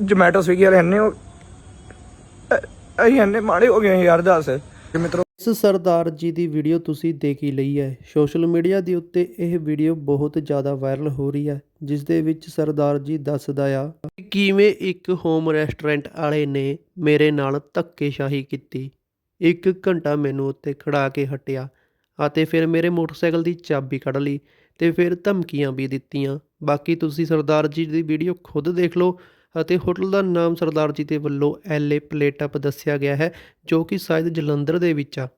Zomato Swiggy ਵਾਲੇ ਇੰਨੇ ਉਹ ਅਸੀਂ ਇੰਨੇ ਮਾੜੇ ਹੋ ਗਏ ਯਾਰ, ਦੱਸ। ਮਿੱਤਰੋ ਇਸ ਸਰਦਾਰ ਜੀ ਦੀ ਵੀਡੀਓ ਤੁਸੀਂ ਦੇਖ ਹੀ ਲਈ ਹੈ। ਸੋਸ਼ਲ ਮੀਡੀਆ ਦੇ ਉੱਤੇ ਇਹ ਵੀਡੀਓ ਬਹੁਤ ਜ਼ਿਆਦਾ ਵਾਇਰਲ ਹੋ ਰਹੀ ਹੈ, ਜਿਸ ਦੇ ਵਿੱਚ ਸਰਦਾਰ ਜੀ ਦੱਸਦਾ ਆ ਕਿਵੇਂ ਇੱਕ ਹੋਮ ਰੈਸਟੋਰੈਂਟ ਵਾਲੇ ਨੇ ਮੇਰੇ ਨਾਲ ਧੱਕੇਸ਼ਾਹੀ ਕੀਤੀ। ਇੱਕ ਘੰਟਾ ਮੈਨੂੰ ਉੱਤੇ ਖੜਾ ਕੇ ਹਟਿਆ ਅਤੇ ਫਿਰ ਮੇਰੇ ਮੋਟਰਸਾਈਕਲ ਦੀ ਚਾਬੀ ਕੱਢ ਲਈ ਤੇ ਫਿਰ ਧਮਕੀਆਂ ਵੀ ਦਿੱਤੀਆਂ। ਬਾਕੀ ਤੁਸੀਂ ਸਰਦਾਰ ਜੀ ਦੀ ਵੀਡੀਓ ਖੁਦ ਦੇਖ ਲਓ। ਅਤੇ ਹੋਟਲ ਦਾ ਨਾਮ ਸਰਦਾਰ ਜੀ ਦੇ ਵੱਲੋਂ ਐਲਏ ਪਲੇਟਅਪ ਦੱਸਿਆ ਗਿਆ ਹੈ, ਜੋ ਕਿ ਸ਼ਾਇਦ ਜਲੰਧਰ ਦੇ ਵਿੱਚ ਆ।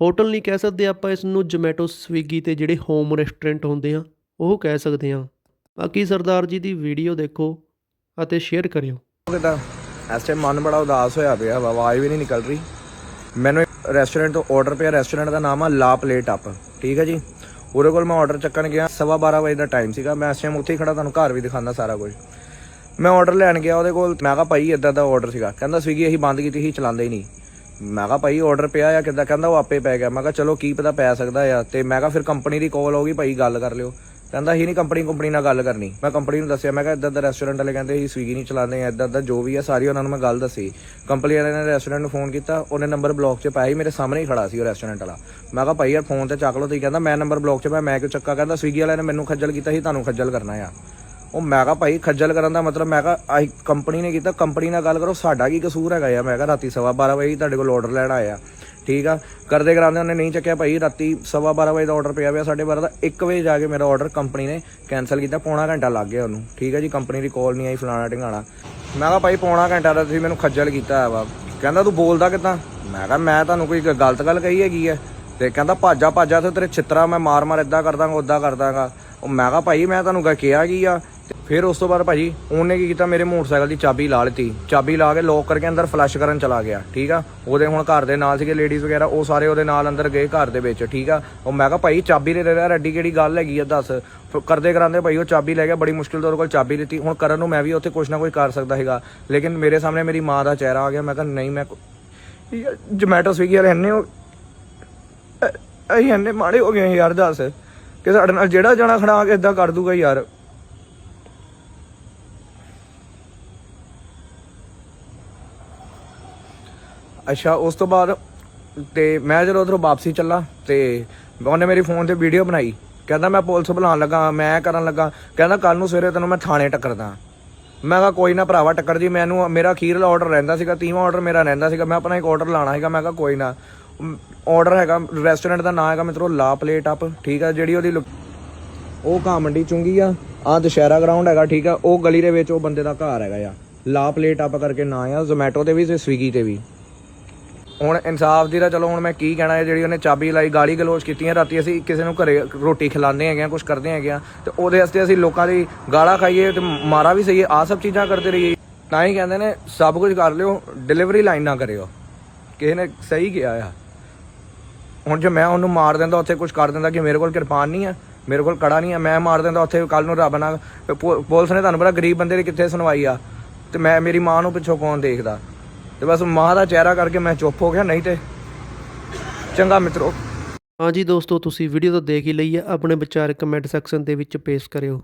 ਹੋਟਲ ਨਹੀਂ ਕਹਿ ਸਕਦੇ ਆਪਾਂ ਇਸ ਨੂੰ ਜੋਮੈਟੋ ਸਵੀਗੀ ਤੇ ਜਿਹੜੇ ਹੋਮ ਰੈਸਟੋਰੈਂਟ ਹੁੰਦੇ ਆ, ਉਹ ਕਹਿ ਸਕਦੇ ਆ ਬਾਕੀ ਸਰਦਾਰ ਜੀ ਦੀ ਵੀਡੀਓ ਦੇਖੋ ਅਤੇ ਸ਼ੇਅਰ ਕਰਿਓ। ਕਿਦਾਂ? ਇਸ ਟਾਈਮ ਮਨ ਬੜਾ ਉਦਾਸ ਹੋਇਆ ਪਿਆ, ਆਵਾਜ਼ ਵੀ ਨਹੀਂ ਨਿਕਲ ਰਹੀ। ਮੈਨੂੰ ਰੈਸਟੋਰੈਂਟ ਤੋਂ ਆਰਡਰ ਪਿਆ ਰੈਸਟੋਰੈਂਟ ਦਾ ਨਾਮ ਆ ਲਾ ਪਲੇਟ ਅਪ ਠੀਕ ਹੈ ਜੀ? ਉਹਦੇ ਕੋਲ ਮੈਂ ਆਰਡਰ ਚੱਕਣ ਗਿਆ, ਸਵਾ ਬਾਰਾਂ ਵਜੇ ਦਾ ਟਾਈਮ ਸੀਗਾ। ਮੈਂ ਇਸ ਟਾਈਮ ਉੱਥੇ ਹੀ ਖੜਾ ਤੁਹਾਨੂੰ ਘਰ ਵੀ ਦਿਖਾਉਂਦਾ ਸਾਰਾ ਕੁਝ। ਮੈਂ ਆਰਡਰ ਲੈਣ ਗਿਆ, ਉਹਦੇ ਕੋਲ ਮੈਂ ਕਿਹਾ ਭਾਈ ਇਦਾਂ ਦਾ ਆਰਡਰ ਸੀਗਾ। ਕਹਿੰਦਾ, ਸਵੀਗੀ, ਅਸੀਂ ਬੰਦ ਕੀਤੀ ਸੀ, ਚਲਾਉਂਦੇ ਹੀ ਨਹੀਂ। ਮੈਂ ਕਿਹਾ, ਭਾਈ ਆਰਡਰ ਪਿਆ ਆ ਕਿੱਦਾਂ? ਕਹਿੰਦਾ, ਉਹ ਆਪੇ ਪੈ ਗਿਆ। ਮੈਂ ਕਿਹਾ, ਚਲੋ, ਕੀ ਪਤਾ ਪੈ ਸਕਦਾ ਆ। ਤੇ ਮੈਂ ਕਿਹਾ, ਫਿਰ ਕੰਪਨੀ ਦੀ ਕਾਲ ਆਉਗੀ ਭਾਈ ਗੱਲ ਕਰ ਲਿਓ। ਕਹਿੰਦਾ ਹੀ ਨਹੀਂ ਕੰਪਨੀ ਕੰਪਨੀ ਨਾਲ ਗੱਲ ਕਰਨੀ। ਮੈਂ ਕੰਪਨੀ ਨੂੰ ਦੱਸਿਆ, ਮੈਂ ਕਿਹਾ ਇਦਾਂ ਦਾ ਰੈਸਟੋਰੈਂਟ ਵਾਲੇ ਕਹਿੰਦੇ ਅਸੀਂ ਸਵੀਗੀ ਨਹੀਂ ਚਲਾਉਂਦੇ ਆ ਇਦਾਂ ਦਾ ਜੋ ਵੀ ਆ, ਸਾਰੀ ਉਹਨਾਂ ਨੂੰ ਮੈਂ ਗੱਲ ਦੱਸੀ। ਕੰਪਨੀ ਵਾਲੇ ਨੇ ਰੈਸਟੋਰੈਂਟ ਨੂੰ ਫੋਨ ਕੀਤਾ, ਉਹਨੇ ਨੰਬਰ ਬਲੌਕ 'ਚ ਪਾਇਆ ਸੀ, ਮੇਰੇ ਸਾਹਮਣੇ ਹੀ ਖੜਾ ਸੀ ਉਹ ਰੈਸਟੋਰੈਂਟ ਵਾਲਾ। ਮੈਂ ਕਿਹਾ, ਭਾਈ ਯਾਰ ਫੋਨ ਤੇ ਚੱਕ ਲਓ ਤੁਸੀਂ। ਕਹਿੰਦਾ, ਮੈਂ ਨੰਬਰ ਬਲੌਕ 'ਚ ਪਾਇਆ ਮੈਂ ਕਿਉਂ ਚੱਕਾ? ਕਹਿੰਦਾ, ਸਵੀਗੀ ਵਾਲਿਆਂ ਨੇ ਮੈਨੂੰ ਖੱਜਲ ਕੀਤਾ ਸੀ, ਤੁਹਾਨੂੰ ਖੱਜਲ ਕਰਨਾ ਆ। ਉਹ ਮੈਂ ਕਿਹਾ ਭਾਈ ਖੱਜਲ ਕਰਨ ਦਾ ਮਤਲਬ ਮੈਂ ਕਿਹਾ ਆਹੀ ਕੰਪਨੀ ਨੇ ਕੀਤਾ ਕੰਪਨੀ ਨਾਲ ਗੱਲ ਕਰੋ, ਸਾਡਾ ਕੀ ਕਸੂਰ ਹੈਗਾ ਆ ਮੈਂ ਕਿਹਾ ਰਾਤੀ ਸਵਾ 12 ਵਜੇ ਹੀ ਤੁਹਾਡੇ ਕੋਲ ਆਰਡਰ ਲੈਣ ਆਇਆ ਠੀਕ ਆ? ਕਰਦੇ ਕਰਾਉਂਦੇ ਉਹਨੇ ਨਹੀਂ ਚੱਕਿਆ ਭਾਈ, ਰਾਤੀ ਸਵਾ 12 ਵਜੇ ਦਾ ਆਰਡਰ ਪਿਆ ਪਿਆ 12:30 ਦਾ 1 ਵਜੇ ਜਾ ਕੇ ਮੇਰਾ ਆਰਡਰ ਕੰਪਨੀ ਨੇ ਕੈਨਸਲ ਕੀਤਾ, ਪੌਣਾ ਘੰਟਾ ਲੱਗ ਗਿਆ ਉਹਨੂੰ। ਠੀਕ ਆ ਜੀ ਕੰਪਨੀ ਦੀ ਕਾਲ ਨਹੀਂ ਆਈ ਫਲਾਣਾ ਢਿੰਗਾਣਾ। ਮੈਂ ਕਿਹਾ ਭਾਈ ਪੌਣਾ ਘੰਟਾ ਦਾ ਤੁਸੀਂ ਮੈਨੂੰ ਖੱਜਲ ਕੀਤਾ ਹੈ ਵਾ। ਕਹਿੰਦਾ ਤੂੰ ਬੋਲਦਾ ਕਿੱਦਾਂ? ਮੈਂ ਕਿਹਾ ਮੈਂ ਤੁਹਾਨੂੰ ਕੋਈ ਗਲਤ ਗੱਲ ਕਹੀ ਹੈਗੀ ਹੈ ਤੇ ਕਹਿੰਦਾ ਭਾਜਾ ਭਾਜਾ ਤੇ ਤੇਰੇ ਛਿੱਤਰਾ ਮੈਂ ਮਾਰ ਮਾਰ ਇਦਾਂ ਕਰਦਾਂਗਾ ਉਦਾਂ ਕਰਦਾਂਗਾ। ਉਹ ਮੈਂ ਕਿਹਾ ਭਾਈ ਮੈਂ ਤੁਹਾਨੂੰ ਕਿਹਾ ਕੀ ਆ? ਫਿਰ ਉਸ ਤੋਂ ਬਾਅਦ ਭਾਜੀ, ਉਹਨੇ ਕੀ ਕੀਤਾ, ਮੇਰੇ ਮੋਟਰਸਾਈਕਲ ਦੀ ਚਾਬੀ ਲਾ ਲਤੀ। ਚਾਬੀ ਲਾ ਕੇ ਲੋਕ ਕਰਕੇ ਅੰਦਰ ਫਲੱਸ਼ ਕਰਨ ਚਲਾ ਗਿਆ, ਠੀਕ ਆ? ਉਹਦੇ ਹੁਣ ਘਰ ਦੇ ਨਾਲ ਸੀਗੇ ਲੇਡੀਜ਼ ਵਗੈਰਾ, ਉਹ ਸਾਰੇ ਉਹਦੇ ਨਾਲ ਅੰਦਰ ਗਏ ਘਰ ਦੇ ਵਿੱਚ, ਠੀਕ ਆ? ਉਹ ਮੈਂ ਕਿਹਾ, ਭਾਈ, ਚਾਬੀ ਦੇ ਰਿਹਾ ਯਾਰ ਕਿਹੜੀ ਗੱਲ ਹੈਗੀ ਆ, ਦੱਸ? ਫਿਰ ਕਰਦੇ ਕਰਾਂਦੇ, ਭਾਈ, ਉਹ ਚਾਬੀ ਲੈ ਗਿਆ, ਬੜੀ ਮੁਸ਼ਕਿਲ ਤੋਂ ਉਹਦੇ ਕੋਲ ਚਾਬੀ ਦਿੱਤੀ। ਹੁਣ ਕਰਨ ਨੂੰ ਮੈਂ ਵੀ ਉੱਥੇ ਕੁਝ ਨਾ ਕੁਝ ਕਰ ਸਕਦਾ ਹੈਗਾ ਲੇਕਿਨ ਮੇਰੇ ਸਾਹਮਣੇ ਮੇਰੀ ਮਾਂ ਦਾ ਚਿਹਰਾ ਆ ਗਿਆ, ਮੈਂ ਕਿਹਾ, ਨਹੀਂ, ਮੈਂ ਜੋਮੈਟੋ ਸਵੀਗੀ ਵਾਲੇ ਇੰਨੇ ਉਹ, ਅ- ਅਸੀਂ ਇੰਨੇ ਮਾੜੇ ਹੋ ਗਏ ਹਾਂ ਯਾਰ, ਦੱਸ। ਕਿ ਸਾਡੇ ਨਾਲ ਜਿਹੜਾ ਜਾਣਾ ਖੜਾ ਕੇ ਇਦਾਂ ਕਰ ਦੂਗਾ ਯਾਰ। ਅੱਛਾ, ਉਸ ਤੋਂ ਬਾਅਦ ਤੇ ਮੈਂ ਜਦੋਂ ਉਧਰੋਂ ਵਾਪਸੀ ਚੱਲਾ ਤੇ ਉਹਨੇ ਮੇਰੀ ਫੋਨ ਤੇ ਵੀਡੀਓ ਬਣਾਈ। ਕਹਿੰਦਾ, ਮੈਂ ਪੁਲਿਸ ਬੁਲਾਉਣ ਲੱਗਾ, ਮੈਂ ਕਰਨ ਲੱਗਾ। ਕਹਿੰਦਾ ਕੱਲ ਨੂੰ ਸਵੇਰੇ ਤੈਨੂੰ ਮੈਂ ਥਾਣੇ ਟੱਕਰਦਾ। ਮੈਂ ਕਿਹਾ, ਕੋਈ ਨਾ ਭਰਾਵਾ, ਟੱਕਰ ਜੀ, ਮੈਨੂੰ ਮੇਰਾ ਅਖੀਰਲਾ ਆਰਡਰ ਰਹਿੰਦਾ ਸੀਗਾ, ਤੀਵਾਂ ਆਰਡਰ ਮੇਰਾ ਰਹਿੰਦਾ ਸੀਗਾ, ਮੈਂ ਆਪਣਾ ਇੱਕ ਆਰਡਰ ਲਾਣਾ ਸੀਗਾ, ਮੈਂ ਕਿਹਾ, ਕੋਈ ਨਾ ਆਰਡਰ ਹੈਗਾ ਰੈਸਟੋਰੈਂਟ ਦਾ ਨਾਮ ਹੈਗਾ, ਮਿੱਤਰੋ, ਲਾ ਪਲੇਟ ਅਪ ਠੀਕ ਆ, ਜਿਹੜੀ ਉਹਦੀ ਲੋ- ਉਹ ਘਾਹ ਮੰਡੀ ਚੁੰਗੀ ਆ ਆ ਦੁਸ਼ਹਿਰਾ ਗਰਾਊਂਡ ਹੈਗਾ, ਠੀਕ ਆ, ਉਹ ਗਲੀ ਦੇ ਵਿੱਚ ਉਹ ਬੰਦੇ ਦਾ ਘਰ ਹੈਗਾ ਆ। ਲਾ ਪਲੇਟ ਅਪ ਕਰਕੇ ਨਾਂ ਆ ਜ਼ੋਮੈਟੋ ਤੇ ਵੀ ਤੇ ਸਵੀਗੀ ਤੇ ਵੀ। ਹੁਣ ਇਨਸਾਫ ਦੀ ਤਾਂ ਚਲੋ ਹੁਣ ਮੈਂ ਕੀ ਕਹਿਣਾ ਹੈ ਜਿਹੜੀ ਉਹਨੇ ਚਾਬੀ ਲਾਈ, ਗਾਲੀ ਗਲੋਚ ਕੀਤੀਆਂ ਰਾਤੀ ਅਸੀਂ ਕਿਸੇ ਨੂੰ ਘਰੇ ਰੋਟੀ ਖਿਲਾਉਂਦੇ ਹੈਗੇ ਆ ਕੁਝ ਕਰਦੇ ਹੈਗੇ ਆ, ਤੇ ਉਹਦੇ ਵਾਸਤੇ ਅਸੀਂ ਲੋਕਾਂ ਦੀ ਗਾਲਾਂ ਖਾਈਏ ਤੇ ਮਾਰਾ ਵੀ ਸਹੀਏ ਆ ਸਭ ਚੀਜ਼ਾਂ ਕਰਦੇ ਰਹੀਏ। ਤਾਂ ਹੀ ਕਹਿੰਦੇ ਨੇ, ਸਭ ਕੁਝ ਕਰ ਲਿਓ ਡਿਲੀਵਰੀ ਲਾਈਨ ਨਾ ਕਰਿਓ। ਕਿਸੇ ਨੇ ਸਹੀ ਕਿਹਾ ਆ। ਹੁਣ ਜੇ ਮੈਂ ਉਹਨੂੰ ਮਾਰ ਦਿੰਦਾ, ਉੱਥੇ ਕੁਝ ਕਰ ਦਿੰਦਾ ਕਿ ਮੇਰੇ ਕੋਲ ਕਿਰਪਾਨ ਨਹੀਂ ਆ, ਮੇਰੇ ਕੋਲ ਕੜਾ ਨਹੀਂ ਆ, ਮੈਂ ਮਾਰ ਦਿੰਦਾ, ਉੱਥੇ ਕੱਲ ਨੂੰ ਰੱਬ ਨਾਲ, ਪੁ- ਪੁਲਿਸ ਨੇ ਤੁਹਾਨੂੰ ਪਤਾ ਗਰੀਬ ਬੰਦੇ ਦੀ ਕਿੱਥੇ ਸੁਣਵਾਈ ਆ, ਤੇ ਮੈਂ, ਮੇਰੀ ਮਾਂ ਨੂੰ ਪਿੱਛੋਂ ਕੌਣ ਦੇਖਦਾ? ਤੇ ਬਸ ਮਾਂ ਦਾ ਚਿਹਰਾ ਕਰਕੇ ਮੈਂ ਚੁੱਪ ਹੋ ਗਿਆ, ਨਹੀਂ ਤੇ ਚੰਗਾ ਮਿੱਤਰੋ। ਹਾਂਜੀ ਦੋਸਤੋ, ਤੁਸੀਂ ਵੀਡੀਓ ਤਾਂ ਦੇਖ ਹੀ ਲਈ ਹੈ ਆਪਣੇ ਵਿਚਾਰ ਕਮੈਂਟ ਸੈਕਸ਼ਨ ਦੇ ਵਿੱਚ ਪੇਸ਼ ਕਰਿਓ।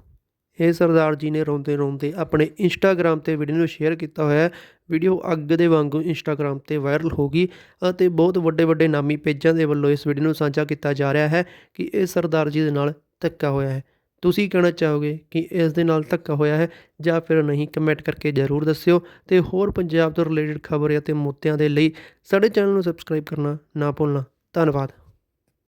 ਇਹ ਸਰਦਾਰ ਜੀ ਨੇ ਰੋਂਦੇ ਰੋਂਦੇ ਆਪਣੇ ਇੰਸਟਾਗ੍ਰam ਤੇ ਵੀਡੀਓ ਨੂੰ ਸ਼ੇਅਰ ਕੀਤਾ ਹੋਇਆ ਹੈ। ਵੀਡੀਓ ਅੱਗ ਦੇ ਵਾਂਗੂ ਇੰਸਟਾਗ੍ਰam ਤੇ ਵਾਇਰਲ ਹੋ ਗਈ ਅਤੇ ਬਹੁਤ ਵੱਡੇ ਵੱਡੇ ਨਾਮੀ ਪੇਜਾਂ ਦੇ ਵੱਲੋਂ ਇਸ ਵੀਡੀਓ ਨੂੰ ਸਾਂਝਾ ਕੀਤਾ ਜਾ ਰਿਹਾ ਹੈ ਕਿ ਇਹ ਸਰਦਾਰ ਜੀ ਦੇ ਨਾਲ ਧੱਕਾ ਹੋਇਆ ਹੈ। ਤੁਸੀਂ ਕਹਿਣਾ ਚਾਹੋਗੇ ਕਿ ਇਸ ਦੇ ਨਾਲ ਧੱਕਾ ਹੋਇਆ ਹੈ ਜਾਂ ਫਿਰ ਨਹੀਂ ਕਮੈਂਟ ਕਰਕੇ ਜ਼ਰੂਰ ਦੱਸਿਓ ਤੇ ਹੋਰ ਪੰਜਾਬ ਤੋਂ ਰਿਲੇਟਡ ਖਬਰ ਅਤੇ ਮੁੱਦਿਆਂ ਦੇ ਲਈ ਸਾਡੇ ਚੈਨਲ ਨੂੰ ਸਬਸਕ੍ਰਾਈਬ ਕਰਨਾ ਨਾ ਭੁੱਲਣਾ। ਧੰਨਵਾਦ।